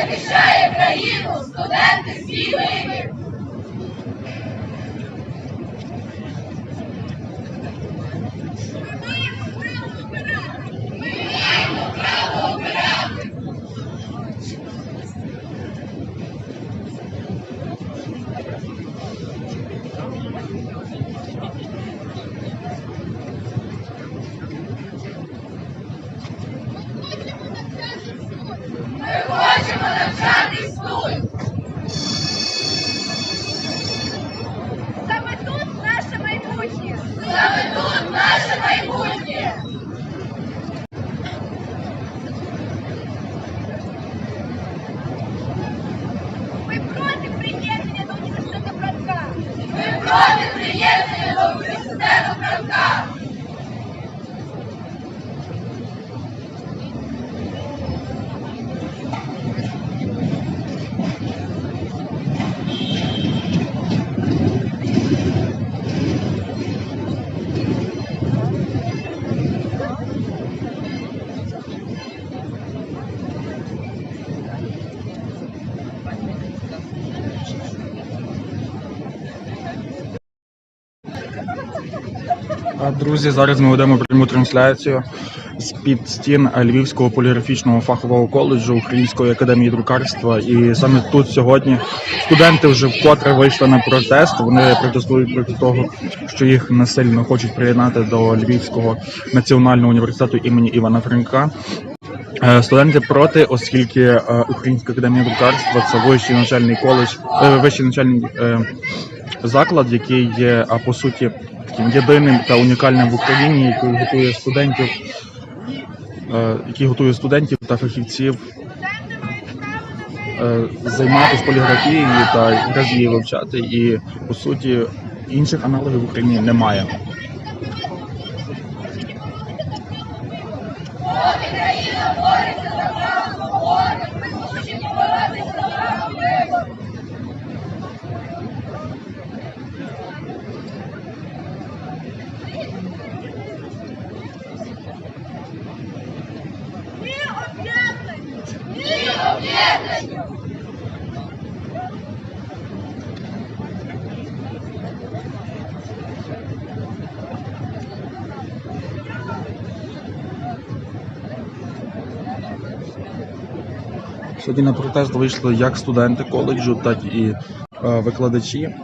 Захищає країну, студенти свій вибір. Армія захищає країну, студенти свій вибір. Ми маємо право обирати. Ми маємо право обирати. Ми хочемо навчатись тут. Саме тут наше майбутнє. Саме тут наше майбутнє. Ми проти приєднання до університету Франка. Ми проти приєднання до університету Франка. А, Друзі, зараз ми ведемо пряму трансляцію з під стін Львівського поліграфічного фахового коледжу Української академії друкарства. І саме тут сьогодні студенти вже вкотре вийшли на протест. Вони протестують проти того, що їх насильно хочуть приєднати до Львівського національного університету імені Івана Франка. Е, Студенти проти, оскільки е, Українська академія друкарства це вищий навчальний коледж, е, вищий навчальний е, заклад, який є по суті таким єдиним та унікальним в Україні, який готує студентів, е, який готує студентів та фахівців е, займатися поліграфією та якраз її вивчати. І по суті інших аналогів в Україні немає. Поки країна бореться за право свободи, ми хочемо боротися за право вибору. Ні об'єднанню! Ні об'єднанню! Сьогодні на протест вийшли як студенти коледжу, так і е, викладачі. Е,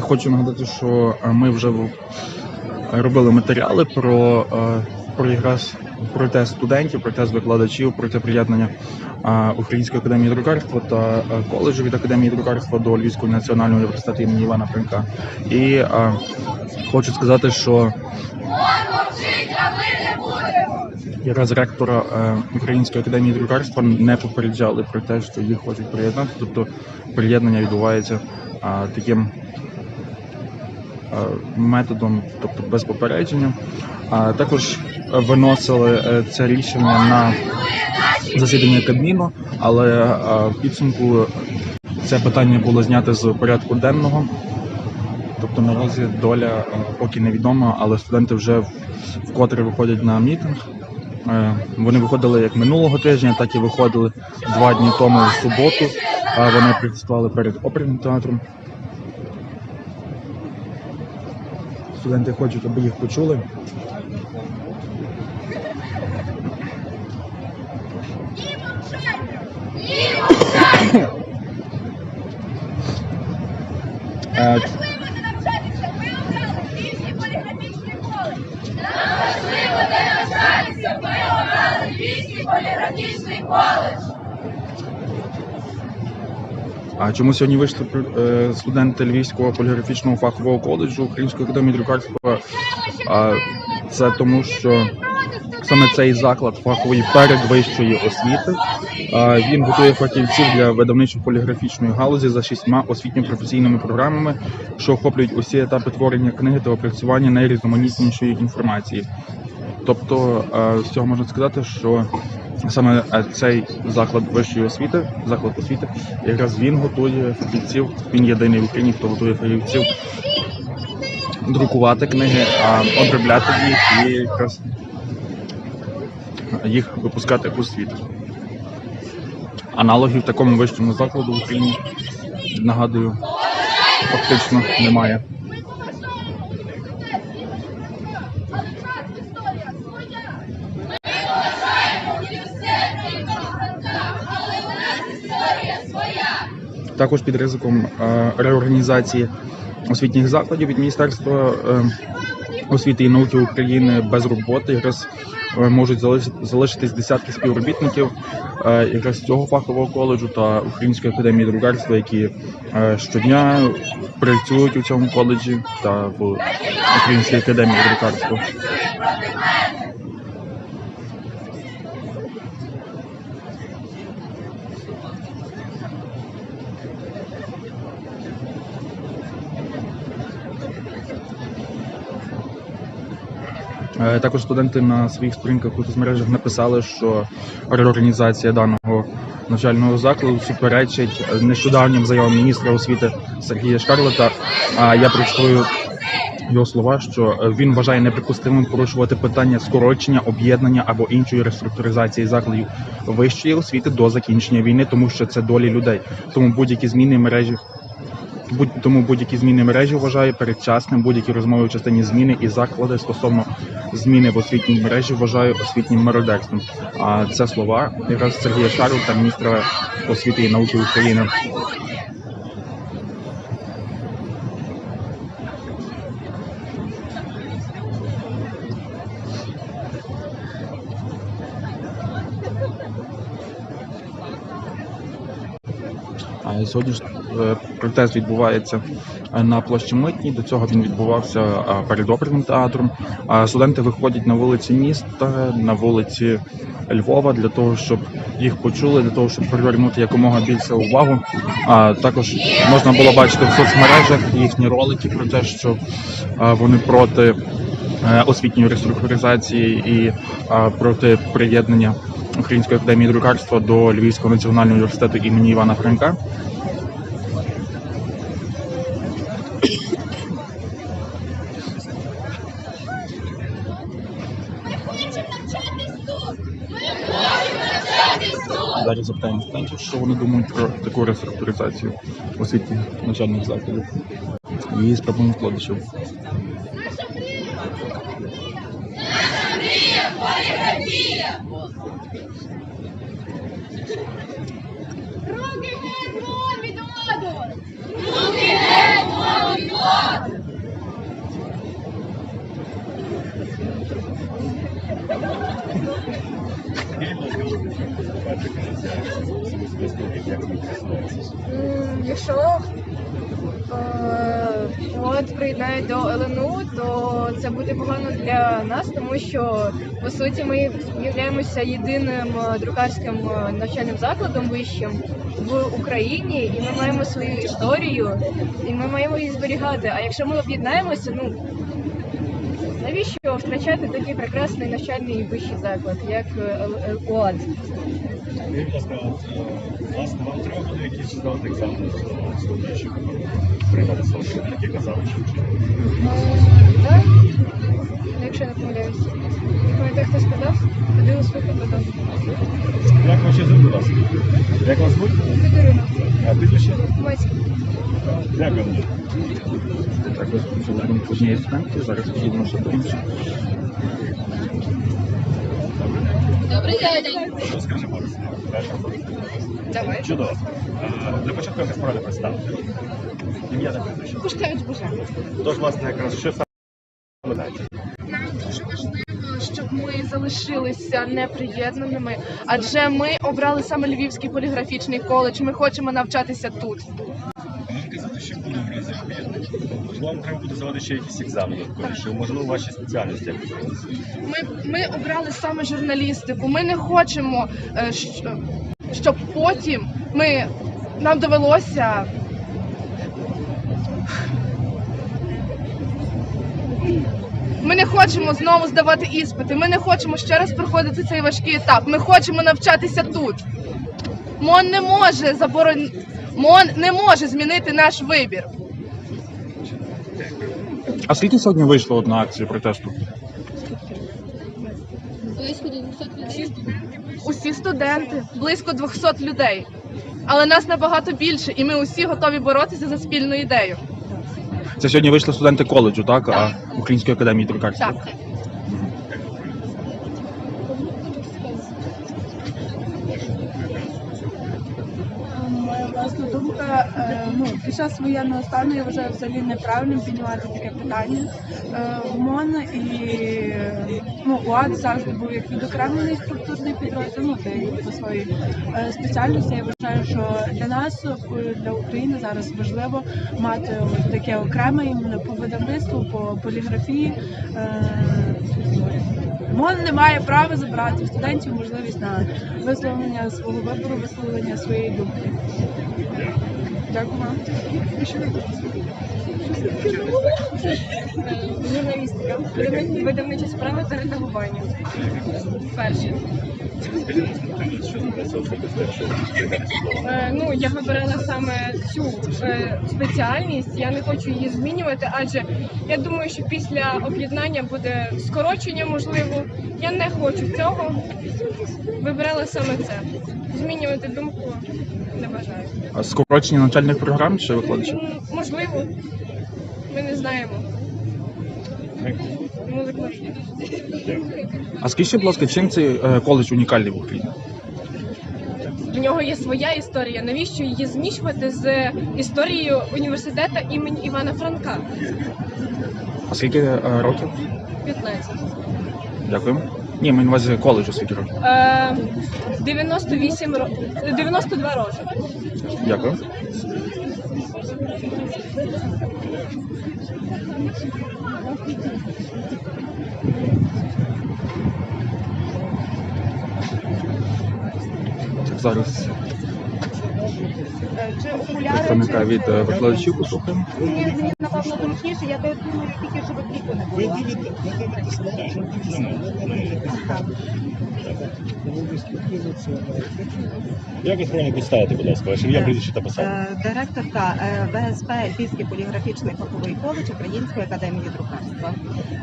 Хочу нагадати, що е, ми вже робили матеріали про, про якраз протест студентів, протест викладачів, проти приєднання Української академії друкарства та коледжу від академії друкарства до Львівського національного університету імені Івана Франка. І хочу сказати, що якраз ректора е, Української академії друкарства не попереджали про те, що їх хочуть приєднати. Тобто приєднання відбувається е, таким е, методом, тобто без попередження. Також виносили це рішення на засідання Кабміну, але в підсумку це питання було знято з порядку денного. Тобто наразі доля поки невідома, але студенти вже вкотре виходять на мітинг. Е, Вони виходили як минулого тижня, так і виходили два дні тому в суботу. Е, Вони протестували перед оперним театром. Студенти хочуть, аби їх почули. Ні мовчання! Ні мовчання! Е, Важливо не навчатися, ми обрали Львівський поліграфічний коледж. Нам важливо не навчатися, ми обрали Львівський коледж. А чому сьогодні вийшли е, студенти Львівського поліграфічного фахового коледжу Української академії друкарства? Це тому, що саме цей заклад фахової передвищої освіти він готує фахівців для видавничо-поліграфічної галузі за шістьма освітньо-професійними програмами, що охоплюють усі етапи творення книги та опрацювання найрізноманітнішої інформації. Тобто е, з цього можна сказати, що саме е, цей заклад вищої освіти, заклад освіти, якраз він готує фахівців. Він єдиний в Україні, хто готує фахівців друкувати книги, а обробляти їх і якраз їх випускати у світ. Аналогів такому вищому закладу в Україні, нагадую, фактично немає. Ми поважаємо університет і Франка, але час історія своя. Ми поважаємо університет і Франка, але у нас історія своя. Також під ризиком е, реорганізації освітніх закладів від Міністерства е, освіти і науки України без роботи якраз е, можуть залиш- залишитись десятки співробітників якраз цього фахового коледжу та Української академії друкарства, які щодня працюють у цьому коледжі та в Українській академії друкарства. Також студенти на своїх сторінках у соцмережах написали, що реорганізація даного навчального закладу суперечить нещодавнім заявам міністра освіти Сергія Шкарлета. А я представую його слова, що він вважає неприпустимим порушувати питання скорочення, об'єднання або іншої реструктуризації закладів вищої освіти до закінчення війни, тому що це долі людей. Тому будь-які зміни мережі Будь тому будь-які зміни мережі вважає передчасним, будь-які розмови в частині зміни і заклади стосовно зміни в освітній мережі вважаю освітнім мародерством. А це слова якраз Сергія Шару та міністра освіти і науки України. Сьогодні ж е, протест відбувається е, на площі Митній. До цього він відбувався е, перед оперним театром. Студенти виходять на вулиці міста, на вулиці Львова для того, щоб їх почули, для того, щоб привернути якомога більше увагу. А також можна було бачити в соцмережах їхні ролики про те, що е, вони проти е, освітньої реструктуризації і е, проти приєднання Української академії друкарства до Львівського національного університету імені Івана Франка. Далі запитаємо студентів, що вони думають про таку реструктуризацію освітніх навчальних закладів і спробуємо вкладачів. Руки геть від ладу. Руки геть від ладу. Якщо е, от приєднають до ЛНУ, то це буде погано для нас, тому що по суті ми являємося єдиним е, друкарським е, навчальним закладом вищим в Україні, і ми маємо свою історію, і ми маємо її зберігати. А якщо ми об'єднаємося, ну навіщо втрачати такий прекрасний навчальний вищий заклад, як е, Л- УАД? Будь ласка, е, власне, вам треба буде якісь здавати екзамени сьогодні, приймати слово, які казали, що вчили? Так? Якщо не помиляюсь. Пам'ятаю, хто сказав, ходили слухати потім. Як ваші звуть, будь ласка? Як вас звуть? Катерина, А прізвище? Мацька. Дякую дуже. Так, почули думку однієї студентки, зараз підійдемо ще до інших. Добрий день. Розкажи, будь. Давай. Чудово. Для початку якась порада представити. Ім'я та прізвище. Пушкевич Боже. Тож, власне, якраз що саме знаєте? Нам дуже важливо, щоб ми залишилися неприєднаними, адже ми обрали саме Львівський поліграфічний коледж. Ми хочемо навчатися тут. Можна казати, що буде в. Можливо, вам треба буде здавати ще якісь екзамени додаткові, можливо, ваші спеціальності. Ми, ми обрали саме журналістику. Ми не хочемо, е, щоб потім ми нам довелося. Ми не хочемо знову здавати іспити. Ми не хочемо ще раз проходити цей важкий етап. Ми хочемо навчатися тут. МОН не може заборон... МОН не може змінити наш вибір. А скільки сьогодні вийшло от на акцію протесту? Усі студенти, близько 200 людей. Але нас набагато більше, і ми усі готові боротися за спільну ідею. Це сьогодні вийшли студенти коледжу, так? А Української академії друкарства. Так. Власна думка, е, ну під час воєнного стану я вважаю взагалі неправильним піднімати таке питання. Е, МОН і е, ну, УАД завжди був як відокремлений структурний підрозділ, ну це по своїй е, спеціальності. Я вважаю, що для нас, е, для України зараз важливо мати таке окреме іменно по видавництву, по поліграфії. Е, МОН не має права забрати в студентів можливість на висловлення свого вибору, висловлення своєї думки. Дякую вам. Журналістика, видавничі справи та редагування. Перше. Е, Ну, я вибирала саме цю е, спеціальність. Я не хочу її змінювати, адже я думаю, що після об'єднання буде скорочення, можливо. Я не хочу цього. Вибирала саме це. Змінювати думку не бажаю. А скорочення навчальних програм чи викладачів? Можливо, ми не знаємо. А скажіть, будь ласка, чим цей е, коледж унікальний в Україні? В нього є своя історія. Навіщо її змішувати з історією університету імені Івана Франка? А скільки е, років? 15. Дякую. Ні, мені на увазі коледжу скільки років. Е, 98 ро... 92 роки. Дякую. Так, зараз Чи окуляри, представника чи від е, викладачів послухаємо. Ні, мені напевно зручніше, я так думаю, тільки щоб віку не було. Як вас правильно представити, будь ласка, ваше ім'я, прізвище та посаду? Е, Директорка е, ВСП Львівський поліграфічний фаховий коледж Української академії друкарства,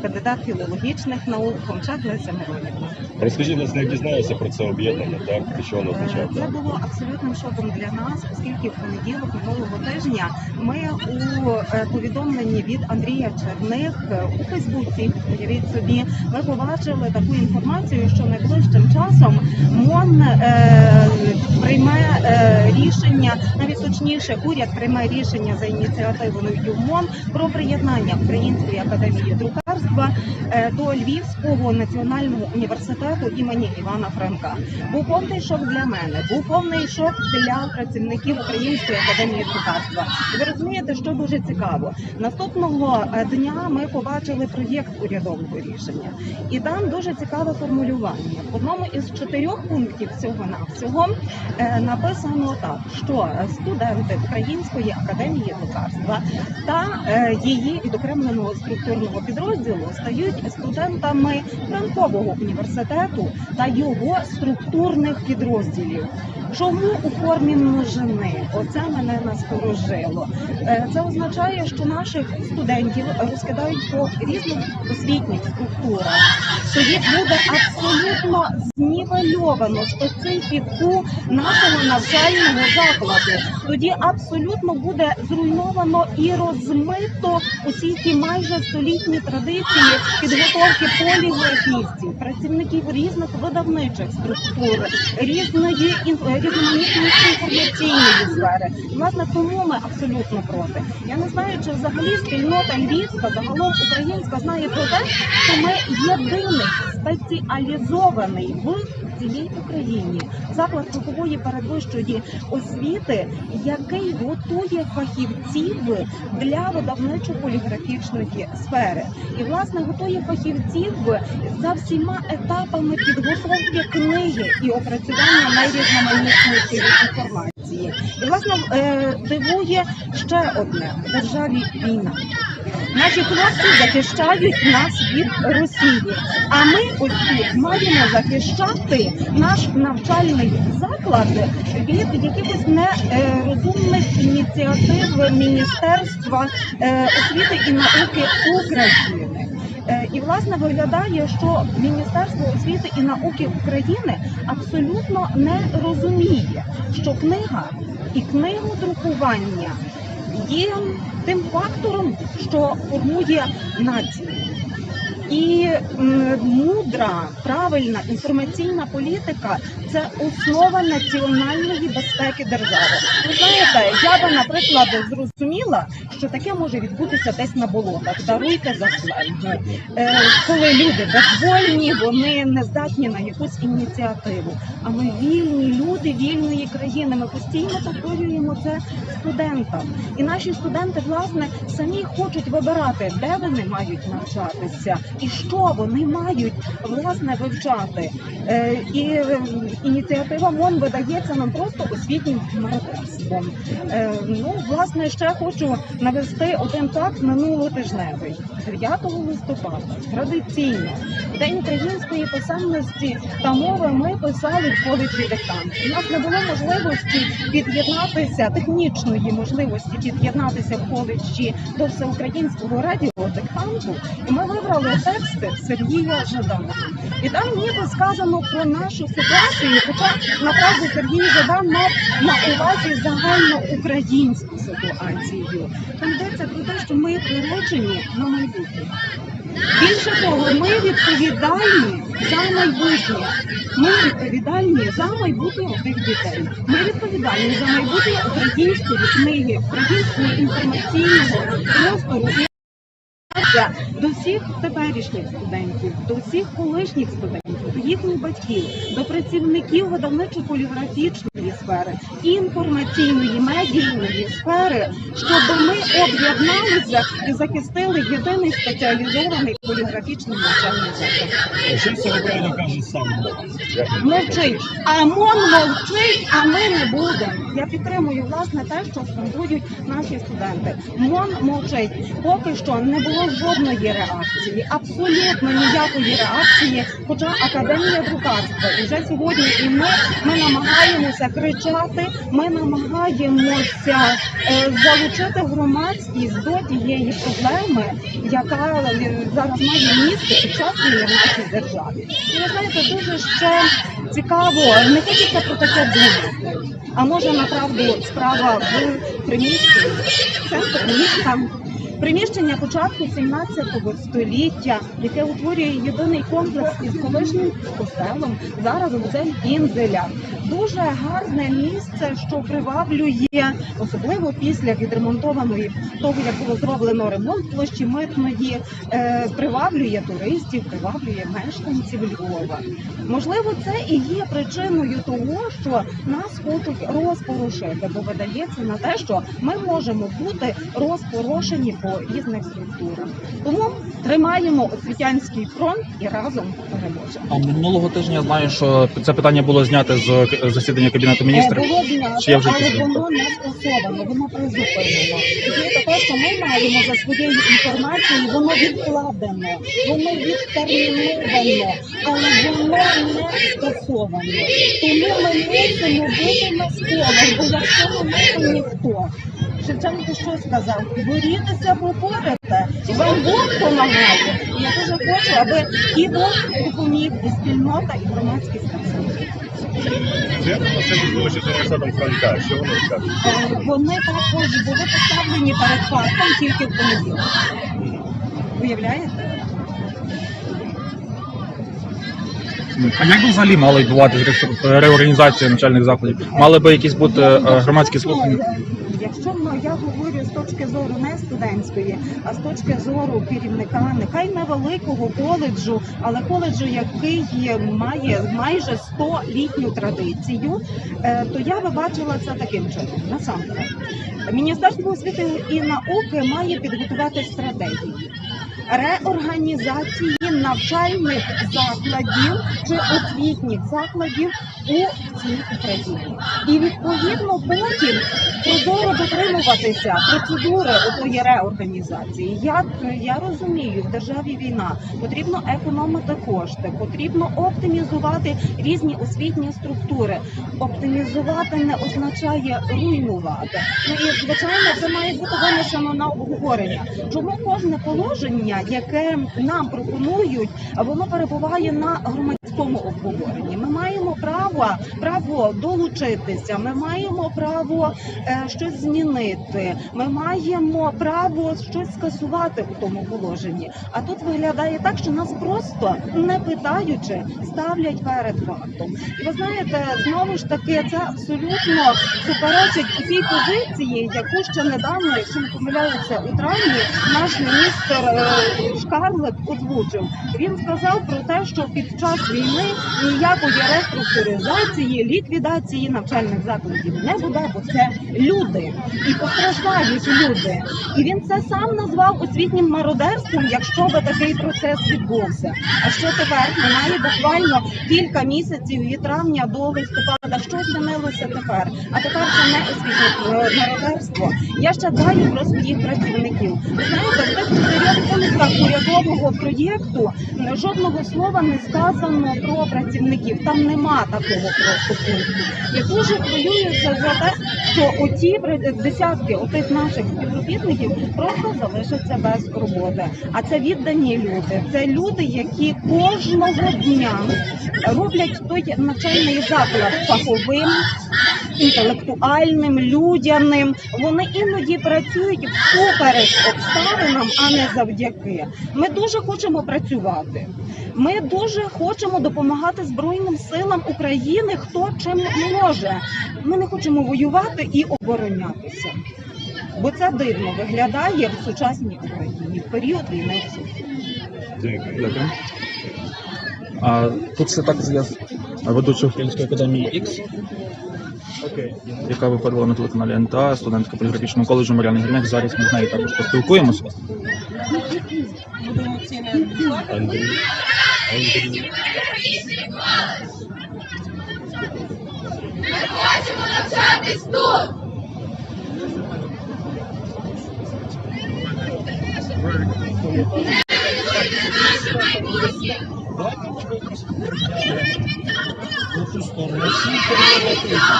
кандидат філологічних наук Хомчак Леся Миронівна. Розкажіть, власне, як дізналися про це об'єднання, так? І що воно Е, означає? Це було абсолютним шоком для нас, оскільки в понеділок минулого тижня ми у е, повідомленні від Андрія Черних е, у Фейсбуці, уявіть собі, ми побачили таку інформацію, що найближчим часом МОН е, прийме е, рішення, навіть точніше, уряд прийме рішення за ініціативою МОН про приєднання Української академії друкарства е, до Львівського національного університету імені Івана Франка. Був повний шок для мене, був повний шок для працівників Української академії друкарства. Ви розумієте, що дуже цікаво. Наступного е, дня ми побачили проєкт урядового рішення, і там дуже цікаве формулювання. В одному із чотирьох пунктів цього навсього е, написано так, що студенти Української академії друкарства та її відокремленого структурного підрозділу стають студентами Франкового університету та його структурних підрозділів. Чому у формі множини? Оце мене насторожило. Е, Це означає, що наших студентів розкидають по різних освітніх структурах. Тоді буде абсолютно знівельовано специфіку нашого навчального закладу. Тоді абсолютно буде зруйновано і розмито усі ті майже столітні традиції підготовки поліграфістів, працівників різних видавничих структур, різної ін- різноманітної інформаційної сфери. Власне, тому ми абсолютно проти. Я не знаю, чи взагалі спільнота львівська, загалом українська знає про те, що ми єдиний спеціалізований в цілій Україні заклад фахової передвищої освіти, який готує фахівців для видавничо-поліграфічної сфери, і власне готує фахівців за всіма етапами підготовки книги і опрацювання найрізноманітнішої інформації. І власне е, дивує ще одне державі війна. Наші хлопці захищають нас від Росії. А ми тут маємо захищати наш навчальний заклад від якихось нерозумних ініціатив Міністерства е, освіти і науки України. Е, І власне виглядає, що Міністерство освіти і науки України абсолютно не розуміє, що книга і книгодрукування є тим фактором, що формує націю. І мудра, правильна інформаційна політика це основа національної безпеки держави. Ви знаєте, я би, наприклад, зрозуміла, що таке може відбутися десь на болотах. Даруйте за сленгу. Е, коли люди безвольні, вони не здатні на якусь ініціативу. А ми вільні люди вільної країни. Ми постійно повторюємо це студентам. І наші студенти, власне, самі хочуть вибирати, де вони мають навчатися і що вони мають власне вивчати. Е, і е, ініціатива МОН видається нам просто освітнім мародерством. Е, ну, власне, ще хочу навести один факт минулотижневий. 9 листопада традиційно День української писемності та мови ми писали в коледжі диктант. У нас не було можливості під'єднатися, технічної можливості під'єднатися в коледжі до всеукраїнського радіодиктанту. І ми вибрали тексти Сергія Жадана. І там ніби сказано про нашу ситуацію, хоча направду Сергій Жадан мав на увазі загальноукраїнську ситуацію. Там йдеться про те, що ми приречені на майбутнє. Більше того, ми відповідальні за майбутнє. Ми відповідальні за майбутнє тих дітей. Ми відповідальні за майбутнє української книги, українського інформаційного простору. І я до всіх теперішніх студентів, до всіх колишніх студентів, до їхніх батьків, до працівників видавничо-поліграфічної сфери, інформаційної медійної сфери, щоб ми об'єдналися і захистили єдиний спеціалізований поліграфічний навчальний заклад. Що це правильно каже сам? Мовчить, а МОН мовчить, а ми не будемо. Я підтримую власне те, що скандують наші студенти. МОН мовчить. Поки що не було жодної реакції, абсолютно ніякої реакції. Хоча академія друкарства і вже сьогодні і ми, ми намагаємося кричати, ми намагаємося е, залучити громадськість до тієї проблеми, яка е, зараз має місце війни в нашій державі. І ви знаєте, дуже ще цікаво, не хочеться про таке думати. А може направду справа в приміщенні центр міста. Приміщення початку 17 століття, яке утворює єдиний комплекс із колишнім костелом, зараз музей Інзеля. Дуже гарне місце, що приваблює, особливо після відремонтованої того, як було зроблено ремонт площі митної, е, приваблює туристів, приваблює мешканців Львова. Можливо, це і є причиною того, що нас хочуть розпорошити, бо видається на те, що ми можемо бути розпорошені по різних структурах. Тому тримаємо освітянський фронт і разом переможемо. А минулого тижня я знаю, що це питання було знято з засідання кабінету міністрів. Е, Було знято, Чи є вже але воно не скасовано, воно призупинено. І знаєте, те, що ми маємо за своєю інформацією, воно відкладено, воно відтерміновано, але воно не скасовано. Тому ми мусимо бути на сполох, бо якщо ми ніхто. Шевченко що сказав? Борітеся, поборете, і вам Бог допомагає. І я дуже хочу, аби і Бог допоміг, і спільнота, і громадськість. Що вони? Е, також були поставлені перед фактом тільки в понеділок. Уявляєте? А як би взагалі мала відбуватися реорганізація навчальних закладів? Мали би якісь бути е, громадські слухання? Якщо ну, я говорю з точки зору не студентської, а з точки зору керівника, нехай невеликого коледжу, але коледжу, який має майже 100-літню традицію, е, то я би бачила це таким чином. Насамперед, Міністерство освіти і науки має підготувати стратегію реорганізації навчальних закладів чи освітніх закладів у цій Україні. І відповідно потім прозоро дотримуватися процедури отої реорганізації. Як я розумію, в державі війна потрібно економити кошти, потрібно оптимізувати різні освітні структури. Оптимізувати не означає руйнувати. Ну і звичайно, це має бути винесено на обговорення. Чому кожне положення, яке нам пропонують, воно перебуває на громадському обговоренні? Ми маємо право право долучитися. Ми маємо право е, щось змінити. Ми маємо право щось скасувати у тому положенні. А тут виглядає так, що нас просто не питаючи ставлять перед фактом. І ви знаєте, знову ж таки, це абсолютно суперечить цій позиції, яку ще недавно, якщо не помиляюся, у травні наш міністр е, Шкарлет озвучив. Він сказав про те, що під час війни ніякої реструктуризації, ліквідації навчальних закладів не буде, бо це люди і постраждають люди. І він це сам назвав освітнім мародерством, якщо би такий процес відбувся. А що тепер? Минає буквально кілька місяців від травня до листопада. Що змінилося тепер? А тепер це не освітнє е, мародерство. Я ще дбаю про своїх працівників. Ви знаєте, в тих пунктах урядового проєкту е, жодного слова не сказано про працівників. Там нема такого просто пункту. Я дуже хвилююся за те, що оті десятки отих наших співробітників просто залишаться без роботи. А це віддані люди. Це люди, які кожного дня роблять той навчальний заклад фаховим, інтелектуальним, людяним. Вони іноді працюють всупереч обставинам, а не завдяки. Ми дуже хочемо працювати. Ми дуже хочемо допомагати Збройним силам України, хто чим може. Ми не хочемо воювати і оборонятися. Бо це дивно виглядає в сучасній Україні в період війни. Дякую. А тут все так я ведуча Української академії X. яка виходила на телеканалі НТА, студентка поліграфічного коледжу Мар'яна Гірняк. Зараз ми з нею також поспілкуємося. Ми хочемо навчатись тут.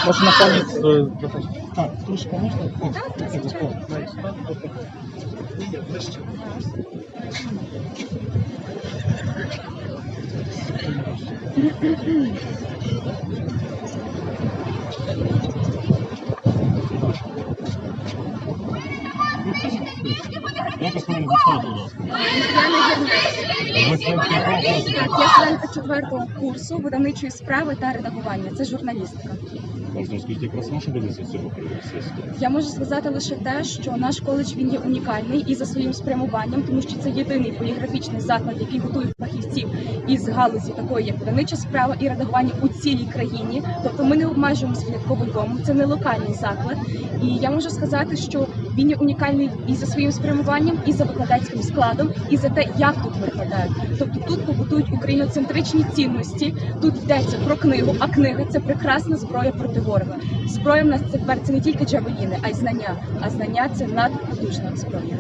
Може на фоні е, Так, трошки можна? О, найс. Окей. Я поставлю відставку, будь я студентка четвертого курсу видавничої справи та редагування. Це журналістика. Ваша позиція з цього? Я можу сказати лише те, що наш коледж він є унікальний і за своїм спрямуванням, тому що це єдиний поліграфічний заклад, який готує фахівців із галузі такої, як видавнича справа і редагування у цілій країні. Тобто ми не обмежуємося винятково Львовом, це не локальний заклад. І я можу сказати, що Він є унікальний і за своїм спрямуванням, і за викладацьким складом, і за те, як тут викладають. Тобто тут побутують україноцентричні цінності. Тут йдеться про книгу, а книга це прекрасна зброя проти ворога. Зброя в нас тепер це не тільки джавеліни, а й знання. А знання це надпотужна зброя.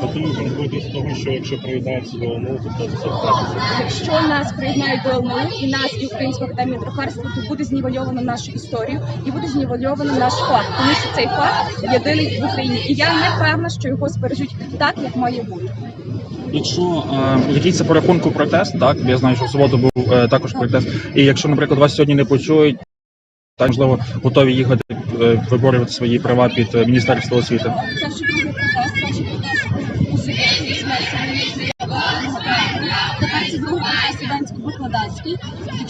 Тобто ви позбудетесь того, що якщо приєднається до ОНУ, то це втратиться? Якщо нас приєднають до ЛНУ і нас, і Українську академію друкарства, то буде знівельовано нашу історію і буде знівельовано наш факт, тому що цей факт єдиний в Україні. І я не певна, що його збережуть так, як має бути. Якщо е, якийсь це по рахунку протест, так я знаю, що в суботу був е, також протест. І якщо, наприклад, вас сьогодні не почують, так можливо готові їхати е, виборювати свої права під е, міністерство освіти. Це ще другий протест, перший протест у суботу, 18 Тепер це другий студентсько-викладацький.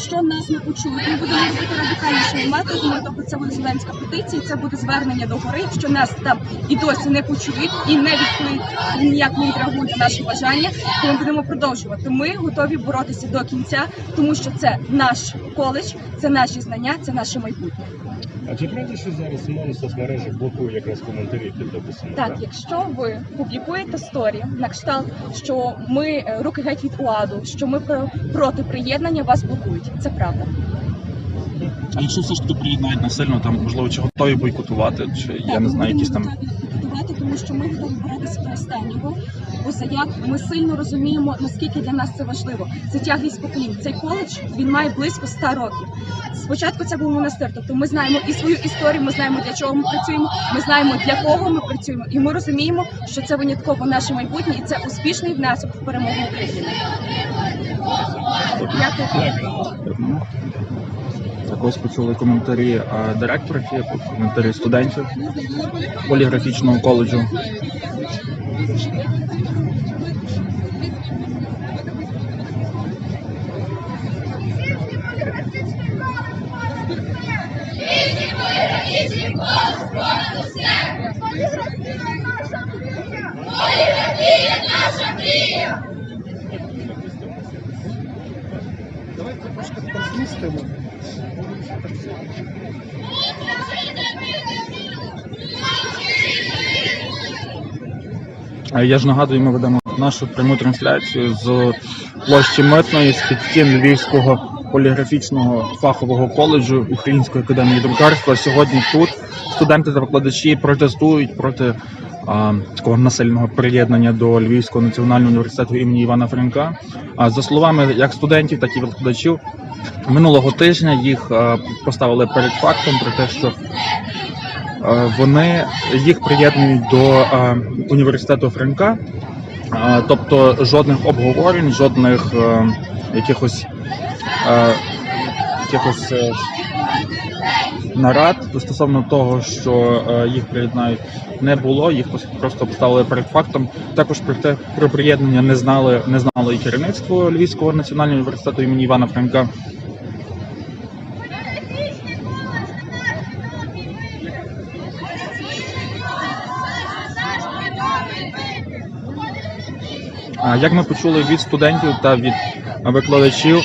Якщо нас не почують, ми будемо робити радикальнішими методами, тобто це буде студентська петиція, це буде звернення до гори. Якщо нас там і досі не почують і не відповідь ніяк не відреагують на наші бажання, то ми будемо продовжувати. Ми готові боротися до кінця, тому що це наш коледж, це наші знання, це наше майбутнє. А чи правда, що зараз МОН в соцмережах блокує якраз коментарі під дописами? Так, якщо ви публікуєте сторі на кшталт, що ми е, руки геть від УАДу, що ми проти приєднання, вас блокують. Це правда. А якщо все ж таки приєднають насильно, там можливо чи готові бойкотувати, чи я не знаю, якісь там готувати, тому що ми готові боротися до останнього. Бо за як ми сильно розуміємо, наскільки для нас це важливо. Це тяглість поколінь. Цей коледж він має близько 100 років. Спочатку це був монастир, тобто ми знаємо і свою історію, ми знаємо для чого ми працюємо, ми знаємо для кого ми працюємо, і ми розуміємо, що це винятково наше майбутнє, і це успішний внесок в перемогу України. Дякую. Так почули коментарі директорів, коментарі студентів поліграфічного коледжу. Я ж нагадую, ми ведемо нашу пряму трансляцію з площі Митної з під стін Львівського поліграфічного фахового коледжу Української академії друкарства. Сьогодні тут студенти та викладачі протестують проти а, такого насильного приєднання до Львівського національного університету імені Івана Франка. А за словами як студентів, так і викладачів, минулого тижня їх а, поставили перед фактом про те, що вони їх приєднують до е, університету Франка, Е, тобто жодних обговорень, жодних е, якихось е, якихось е, нарад стосовно того, що е, їх приєднають, не було. Їх просто поставили перед фактом. Також про те про приєднання не знали, не знало і керівництво Львівського національного університету імені Івана Франка. Поліграфічний колос наш відомий вибір! А, Як ми почули від студентів та від викладачів,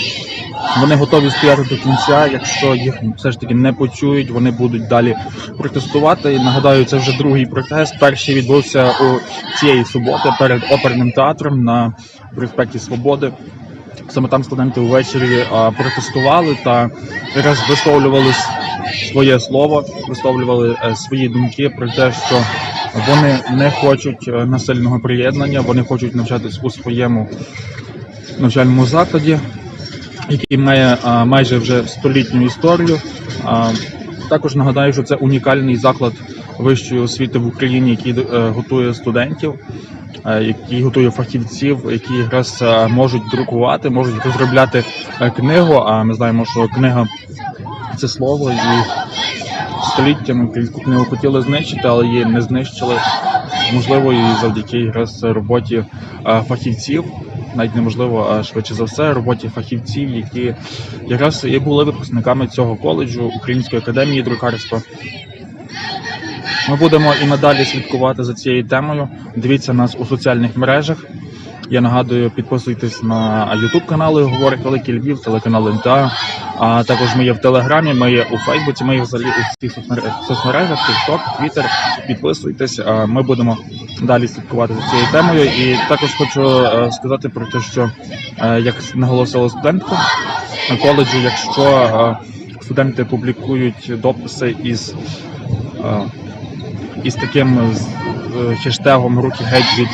вони готові стояти до кінця. Якщо їх все ж таки не почують, вони будуть далі протестувати. І нагадаю, це вже другий протест. Перший відбувся у цієї суботи перед оперним театром на проспекті Свободи. Саме там студенти увечері протестували та якраз висловлювали своє слово, висловлювали е, свої думки про те, що вони не хочуть е, насильного приєднання, вони хочуть навчатись у своєму навчальному закладі, який має а, майже вже столітню історію. Також нагадаю, що це унікальний заклад вищої освіти в Україні, який е, готує студентів, е, який готує фахівців, які якраз е, можуть друкувати, можуть розробляти е, книгу. А ми знаємо, що книга це слово, і століттями книгу хотіли знищити, але її не знищили. Можливо, і завдяки якраз роботі е, фахівців, навіть неможливо, а швидше за все, роботі фахівців, які якраз і були випускниками цього коледжу Української академії друкарства. Ми будемо і надалі слідкувати за цією темою. Дивіться нас у соціальних мережах. Я нагадую, підписуйтесь на YouTube канали Говорить Великий Львів, телеканал НТА. А також ми є в Телеграмі, ми є у Фейсбуці, ми є взагалі у всіх соцмережах, TikTok, Twitter. Підписуйтесь. Ми будемо далі слідкувати за цією темою. І також хочу е, сказати про те, що е, як наголосила студентка коледжу, якщо е, студенти публікують дописи із, із таким хештегом руки геть від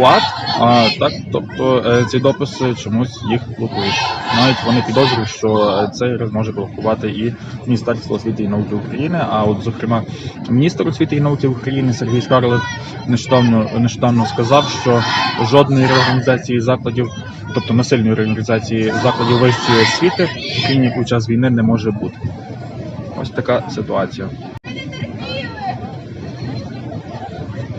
УАД, а так, тобто е, ці дописи чомусь їх блокують. Навіть вони підозрюють, що е, це може блокувати і Міністерство освіти і науки України. А от, зокрема, міністр освіти і науки України Сергій Скарлет нещодавно нещодавно сказав, що жодної реорганізації закладів, тобто насильної реорганізації закладів вищої освіти в Україні у час війни не може бути. Ось така ситуація.